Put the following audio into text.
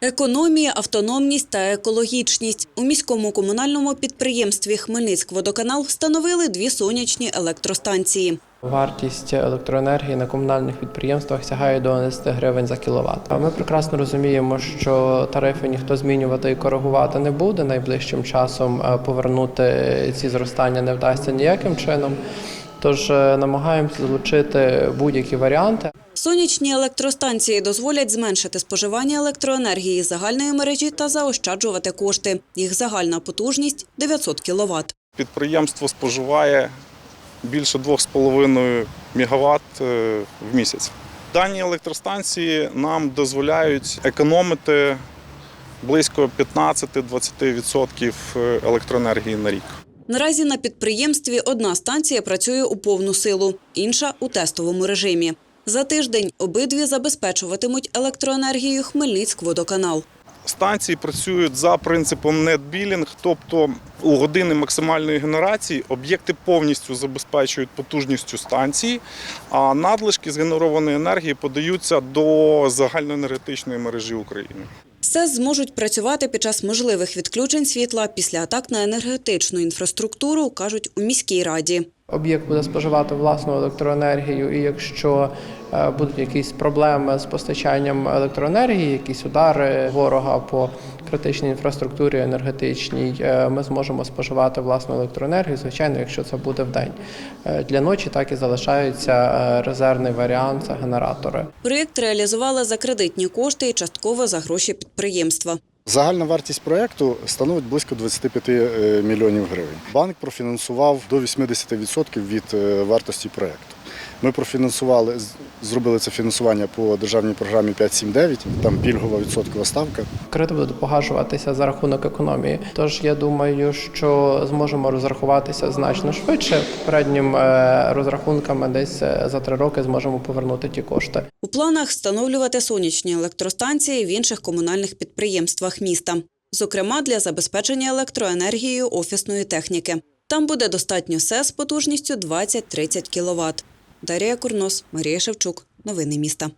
Економія, автономність та екологічність у міському комунальному підприємстві Хмельницькводоканал встановили дві сонячні електростанції. Вартість електроенергії на комунальних підприємствах сягає до 11 гривень за кіловат. Ми прекрасно розуміємо, що тарифи ніхто змінювати і коригувати не буде. Найближчим часом е, повернути ці зростання не вдасться ніяким чином. Тож е, намагаємося залучити будь-які варіанти. Сонячні електростанції дозволять зменшити споживання електроенергії з загальної мережі та заощаджувати кошти. Їх загальна потужність 900 кВт. Підприємство споживає більше 2,5 МВт е, в місяць. Дані електростанції нам дозволяють економити близько 15-20% електроенергії на рік. Наразі на підприємстві одна станція працює у повну силу, інша у тестовому режимі. За тиждень обидві забезпечуватимуть електроенергією Хмельницькводоканал. Станції працюють за принципом NetBilling, тобто у години максимальної генерації об'єкти повністю забезпечують потужністю станції, а надлишки згенерованої енергії подаються до загальноенергетичної мережі України. СЕС зможуть працювати під час можливих відключень світла після атак на енергетичну інфраструктуру, кажуть у міській раді. Об'єкт буде споживати власну електроенергію, і якщо е, будуть якісь проблеми з постачанням електроенергії, якісь удари ворога по критичній інфраструктурі енергетичній, е, ми зможемо споживати власну електроенергію, звичайно, якщо це буде в день. Е, Для ночі так і залишається резервний варіант це генератори. Проєкт реалізували за кредитні кошти і частково за гроші підприємства. Загальна вартість проєкту становить близько 25 е, мільйонів гривень. Банк профінансував до 80% від е, вартості проєкту. Ми профінансували, з- зробили це фінансування по державній програмі 5.7.9, там пільгова відсоткова ставка. Кредит буде погашуватися за рахунок економії. Тож я думаю, що зможемо розрахуватися значно швидше. Переднім е, розрахунками десь е, за три роки зможемо повернути ті кошти. У планах встановлювати сонячні електростанції в інших комунальних підприємствах міста, зокрема для забезпечення електроенергією офісної техніки. Там буде достатньо СЕС потужністю 20-30 кВт. Дарія Курнос, Марія Шевчук. Новини міста.